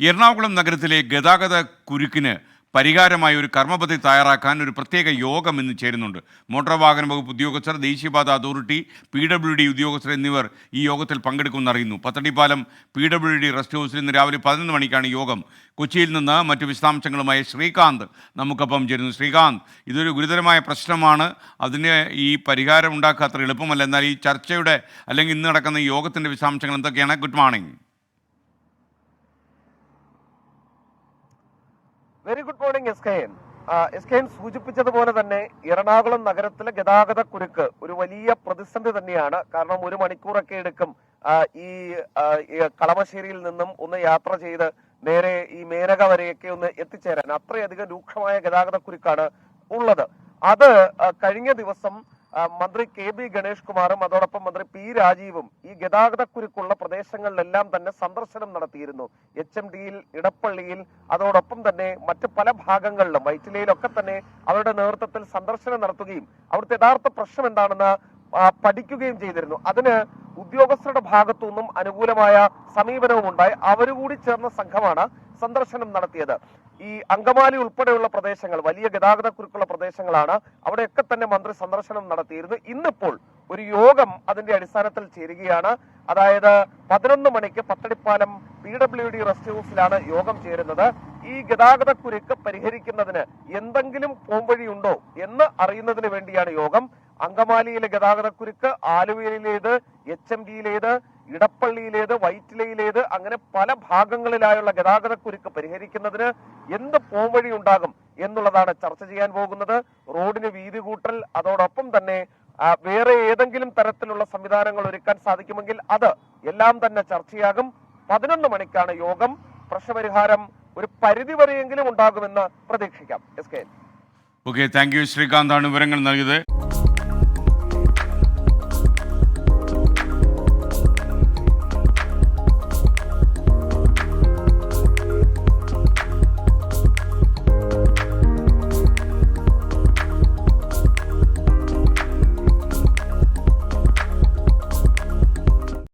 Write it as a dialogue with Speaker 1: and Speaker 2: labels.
Speaker 1: എറണാകുളം നഗരത്തിലെ ഗതാഗത കുരുക്കിന് പരിഹാരമായ ഒരു കർമ്മപദ്ധതി തയ്യാറാക്കാൻ ഒരു പ്രത്യേക യോഗം ഇന്ന് ചേരുന്നുണ്ട്. മോട്ടോർ വാഹന വകുപ്പ് ഉദ്യോഗസ്ഥർ ദേശീയപാത അതോറിറ്റി പി ഡബ്ല്യു ഡി ഉദ്യോഗസ്ഥർ എന്നിവർ ഈ യോഗത്തിൽ പങ്കെടുക്കുമെന്ന് അറിയുന്നു. Pathadipalam P W D rest ഹൗസിൽ ഇന്ന് രാവിലെ പതിനൊന്ന് മണിക്കാണ് യോഗം. കൊച്ചിയിൽ നിന്ന് മറ്റു വിശദാംശങ്ങളുമായി ശ്രീകാന്ത് നമുക്കൊപ്പം ചേരുന്നു. ശ്രീകാന്ത് ഇതൊരു ഗുരുതരമായ പ്രശ്നമാണ്. അതിന് ഈ പരിഹാരം ഉണ്ടാക്കാത്ര എളുപ്പമല്ല. എന്നാൽ ഈ ചർച്ചയുടെ അല്ലെങ്കിൽ ഇന്ന് നടക്കുന്ന യോഗത്തിന്റെ വിശദാംശങ്ങൾ എന്തൊക്കെയാണ്? Good morning.
Speaker 2: Very good morning S K N S K N സൂചിപ്പിച്ചതുപോലെ തന്നെ എറണാകുളം നഗരത്തിലെ ഗതാഗത കുരുക്ക് ഒരു വലിയ പ്രതിസന്ധി തന്നെയാണ്. കാരണം ഒരു മണിക്കൂറൊക്കെ എടുക്കും ഈ കളമശ്ശേരിയിൽ നിന്നും ഒന്ന് യാത്ര ചെയ്ത് നേരെ ഈ മേനക വരെയൊക്കെ ഒന്ന് എത്തിച്ചേരാൻ അത്രയധികം രൂക്ഷമായ ഗതാഗത കുരുക്കാണ് ഉള്ളത്. അത് കഴിഞ്ഞ ദിവസം മന്ത്രി കെ ബി ഗണേഷ് കുമാറും അതോടൊപ്പം മന്ത്രി പി രാജീവും ഈ ഗതാഗതക്കുരുക്കുള്ള പ്രദേശങ്ങളിലെല്ലാം തന്നെ സന്ദർശനം നടത്തിയിരുന്നു. എച്ച് എം ഡിയിൽ ഇടപ്പള്ളിയിൽ അതോടൊപ്പം തന്നെ മറ്റ് പല ഭാഗങ്ങളിലും വൈറ്റിലയിലൊക്കെ തന്നെ അവരുടെ നേതൃത്വത്തിൽ സന്ദർശനം നടത്തുകയും അവിടുത്തെ യഥാർത്ഥ പ്രശ്നം എന്താണെന്ന് പഠിക്കുകയും ചെയ്തിരുന്നു. അതിന് ഉദ്യോഗസ്ഥരുടെ ഭാഗത്തു നിന്നും അനുകൂലമായ സമീപനവും ഉണ്ടായി അവരുകൂടി ചേർന്ന സംഘമാണ് സന്ദർശനം നടത്തിയത്. ഈ അങ്കമാലി ഉൾപ്പെടെയുള്ള പ്രദേശങ്ങൾ വലിയ ഗതാഗത കുരുക്കുള്ള പ്രദേശങ്ങളാണ്. അവിടെയൊക്കെ തന്നെ മന്ത്രി സന്ദർശനം നടത്തിയിരുന്നു. ഇന്നിപ്പോൾ ഒരു യോഗം അതിന്റെ അടിസ്ഥാനത്തിൽ ചേരുകയാണ്. അതായത് പതിനൊന്ന് മണിക്ക് Pathadipalam P W D rest ഹൗസിലാണ് യോഗം ചേരുന്നത്. ഈ ഗതാഗത കുരുക്ക് പരിഹരിക്കുന്നതിന് എന്തെങ്കിലും പോംവഴിയുണ്ടോ എന്ന് അറിയുന്നതിന് വേണ്ടിയാണ് യോഗം. അങ്കമാലിയിലെ ഗതാഗതക്കുരുക്ക് ആലുവയിലേത് എച്ച് എം ഡിയിലേത് ഇടപ്പള്ളിയിലേത് വൈറ്റിലയിലേത് അങ്ങനെ പല ഭാഗങ്ങളിലായുള്ള ഗതാഗതക്കുരുക്ക് പരിഹരിക്കുന്നതിന് എന്ത് പോംവഴി ഉണ്ടാകും എന്നുള്ളതാണ് ചർച്ച ചെയ്യാൻ പോകുന്നത്. റോഡിന് വീതി കൂട്ടൽ അതോടൊപ്പം തന്നെ വേറെ ഏതെങ്കിലും തരത്തിലുള്ള സംവിധാനങ്ങൾ ഒരുക്കാൻ സാധിക്കുമെങ്കിൽ അത് എല്ലാം തന്നെ ചർച്ചയാകും. പതിനൊന്ന് മണിക്കാണ് യോഗം. പ്രശ്നപരിഹാരം ഒരു പരിധി വരെയെങ്കിലും ഉണ്ടാകുമെന്ന് പ്രതീക്ഷിക്കാം. S K
Speaker 1: okay thank you ശ്രീകാന്താണ് വിവരങ്ങൾ നൽകിയത്.